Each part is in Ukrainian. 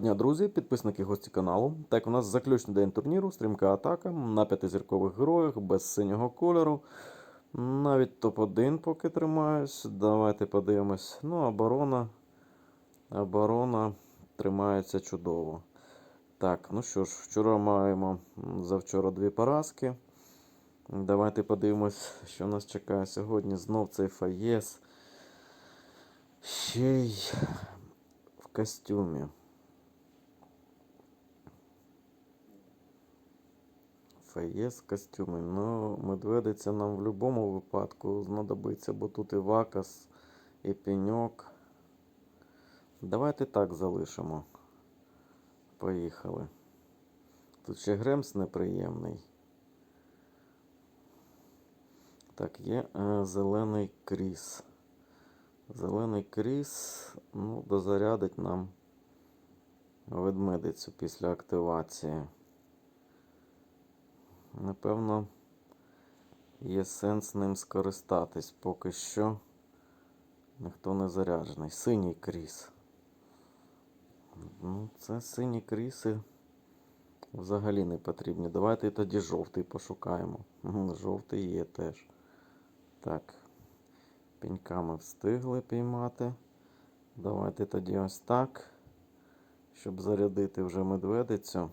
дня, друзі, підписники гості каналу. Так, у нас заключний день турніру, стрімка атака на п'ятизіркових героях без синього кольору. Навіть топ-1 поки тримаюсь. Давайте подивимось. Ну, оборона. Оборона тримається чудово. Так, ну що ж, вчора маємо завчора дві поразки. Давайте подивимось, що нас чекає сьогодні. Знов цей фаєс. Ще й в костюмі. Фаєс в костюмі. Ну, медведиця нам в будь-якому випадку знадобиться, бо тут і вакас, і пеньок. Давайте так залишимо. Поїхали. Тут ще Гремс неприємний. Так, є е, зелений кріс. Зелений кріс ну, дозарядить нам ведмедицю після активації. Напевно, є сенс ним скористатись. Поки що ніхто не заряджений. Синій кріс. Ну, це сині кріси взагалі не потрібні. Давайте тоді жовтий пошукаємо. Жовтий є теж. Так. Піньками встигли піймати. Давайте тоді ось так. Щоб зарядити вже медведицю.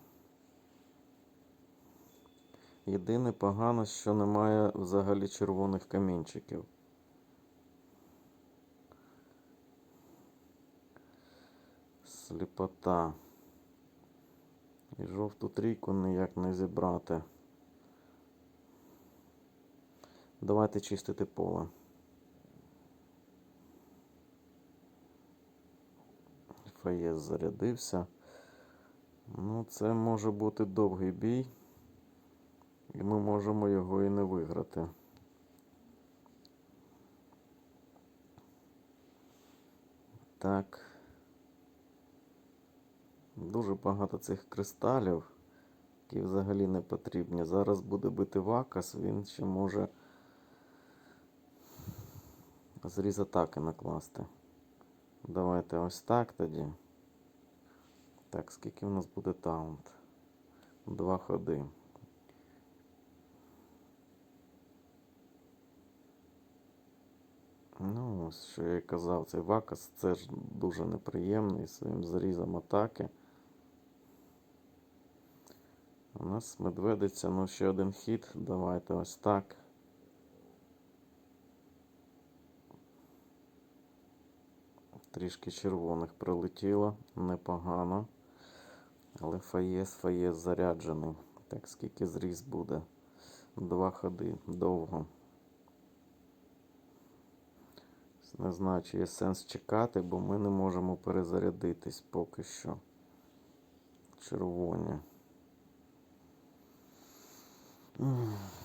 Єдине погано, що немає взагалі червоних камінчиків. Сліпота. І жовту трійку ніяк не зібрати. Давайте чистити поле. Фаєс зарядився. Ну, це може бути довгий бій. І ми можемо його і не виграти. Так. Дуже багато цих кристалів, які взагалі не потрібні. Зараз буде бити вакас, він ще може зріз атаки накласти. Давайте ось так тоді. Так, скільки в нас буде таунт? Два ходи. Ну, ось що я казав, цей вакас це ж дуже неприємний своїм зрізом атаки. У нас медведиця, ну ще один хід. Давайте ось так. Трішки червоних прилетіло, непогано. Але фаєс, фаєс заряджений. Так, скільки зріз буде? Два ходи довго. Не знаю, чи є сенс чекати, бо ми не можемо перезарядитись поки що. Червоні.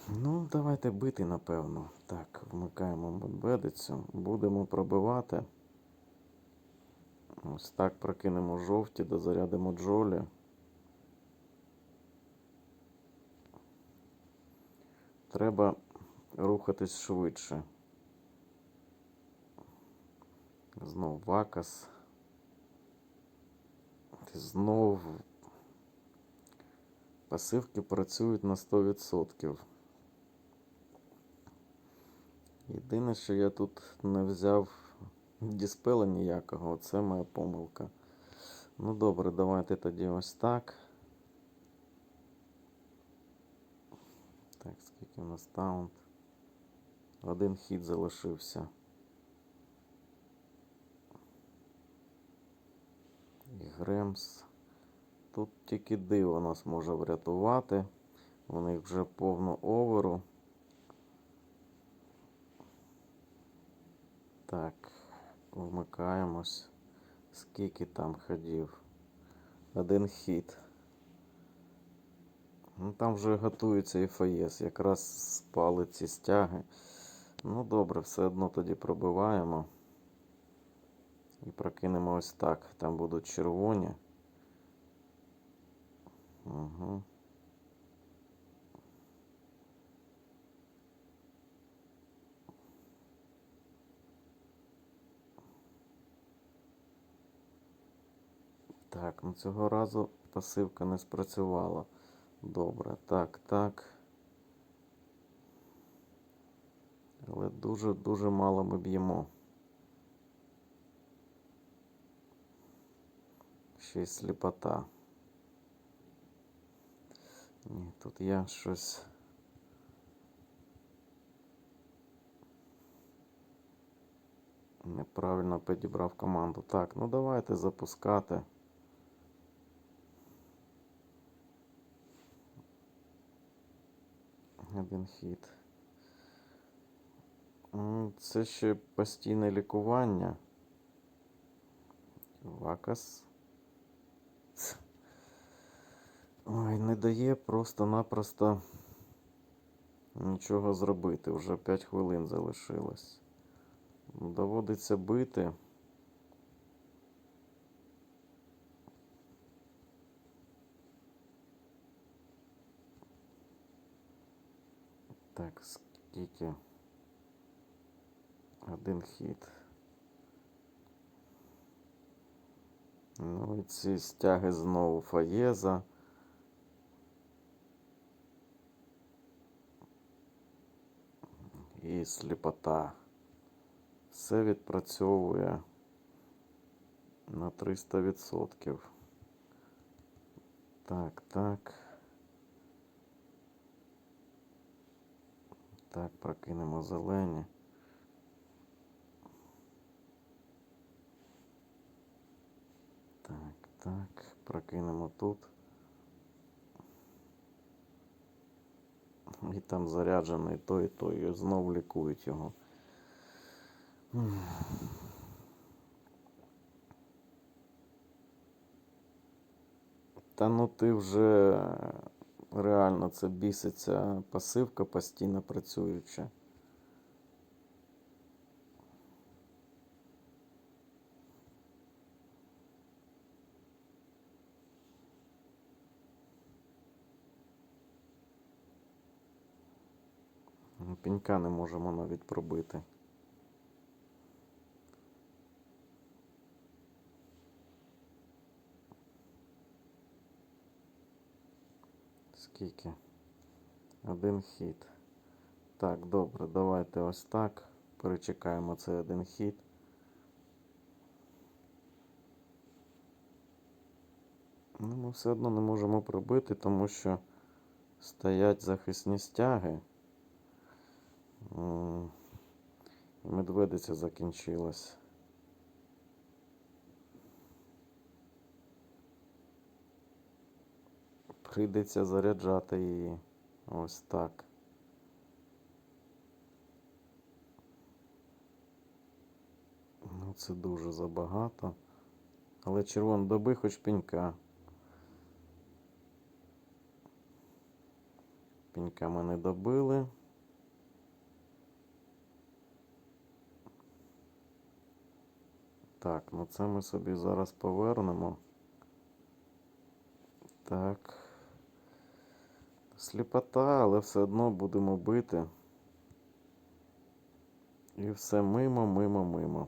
Ну, давайте бити, напевно. Так, вмикаємо медведицю. Будемо пробивати. Ось так прокинемо жовті, дозарядимо джолі. Треба рухатись швидше. Знов вакас. Знов пасивки працюють на 100%. Єдине, що я тут не взяв діспела ніякого, це моя помилка. Ну добре, давайте тоді ось так. Так, скільки у нас таунт? Один хід залишився. І Гремс. Тут тільки диво нас може врятувати. У них вже повно оверу. Так, вмикаємось. Скільки там ходів? Один хід. Ну там вже готується і ФАЄС. Якраз спали ці стяги. Ну добре, все одно тоді пробиваємо. І прокинемо ось так. Там будуть червоні. Угу. Так, ну цього разу пасивка не спрацювала. Добре, так, так. Але дуже-дуже мало ми б'ємо. Ще й сліпота. Ні, тут я щось. Неправильно підібрав команду. Так, ну давайте запускати. Один хід. Це ще постійне лікування. Вакас. Ой, не дає просто-напросто нічого зробити. Вже 5 хвилин залишилось. Доводиться бити. Так, скільки? Один хід. Ну і ці стяги знову Фаєза. Сліпота. Все відпрацьовує на 300%. Так, так. Так, прокинемо зелені. Так, так, прокинемо тут. І там заряджений той той, і знов лікують його. Та ну ти вже реально це біситься пасивка постійно працююча. Пінька не можемо навіть пробити. Скільки? Один хід. Так, добре, давайте ось так. Перечекаємо цей один хід. Ну, ми все одно не можемо пробити, тому що стоять захисні стяги. Медведиця закінчилась. Прийдеться заряджати її. Ось так. Ну, це дуже забагато. Але червон доби хоч пенька. Пенька ми не добили. Так, ну це ми собі зараз повернемо. Так. Сліпота, але все одно будемо бити. І все мимо, мимо, мимо.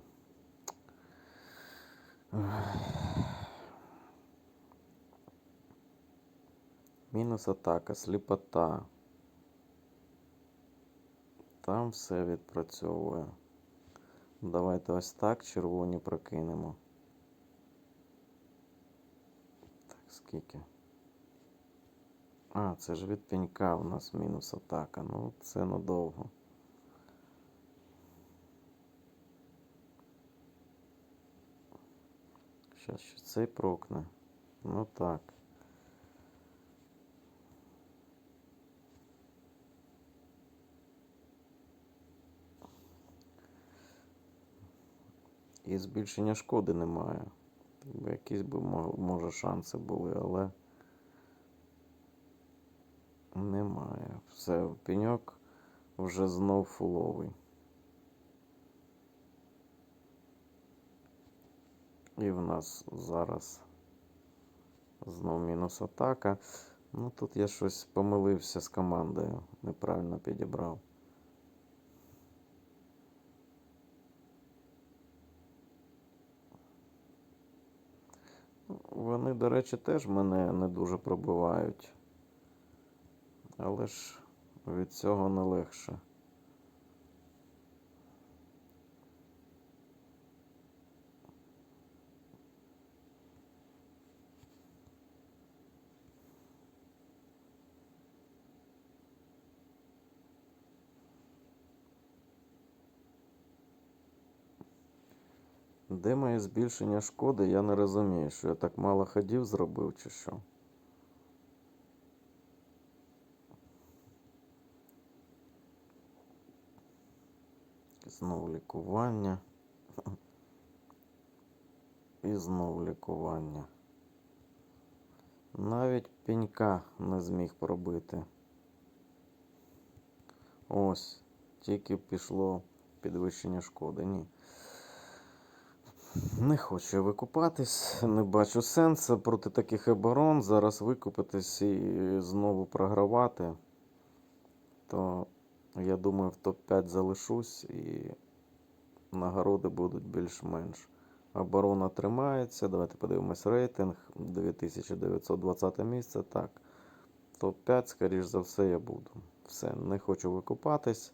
Мінус атака, сліпота. Там все відпрацьовує. Давайте ось так червоні прокинемо. Так, скільки? А, це ж від пенька у нас мінус атака. Ну, це надовго. Щас ще цей прокне. Ну так. І збільшення шкоди немає. Якісь би може шанси були, але немає. Все, пеньок вже знов фуловий. І в нас зараз знов мінус атака. Ну тут я щось помилився з командою, неправильно підібрав. Вони, до речі, теж мене не дуже пробивають. Але ж від цього не легше. Де моє збільшення шкоди, я не розумію, що я так мало ходів зробив чи що. Знову лікування. І знову лікування. Навіть пенька не зміг пробити. Ось, тільки пішло підвищення шкоди. Ні. Не хочу викупатись, не бачу сенсу проти таких оборон. Зараз викупитись і знову програвати. То я думаю, в топ-5 залишусь і нагороди будуть більш-менш. Оборона тримається. Давайте подивимось рейтинг. 2920 місце. Так. Топ-5, скоріш за все, я буду. Все, не хочу викупатись.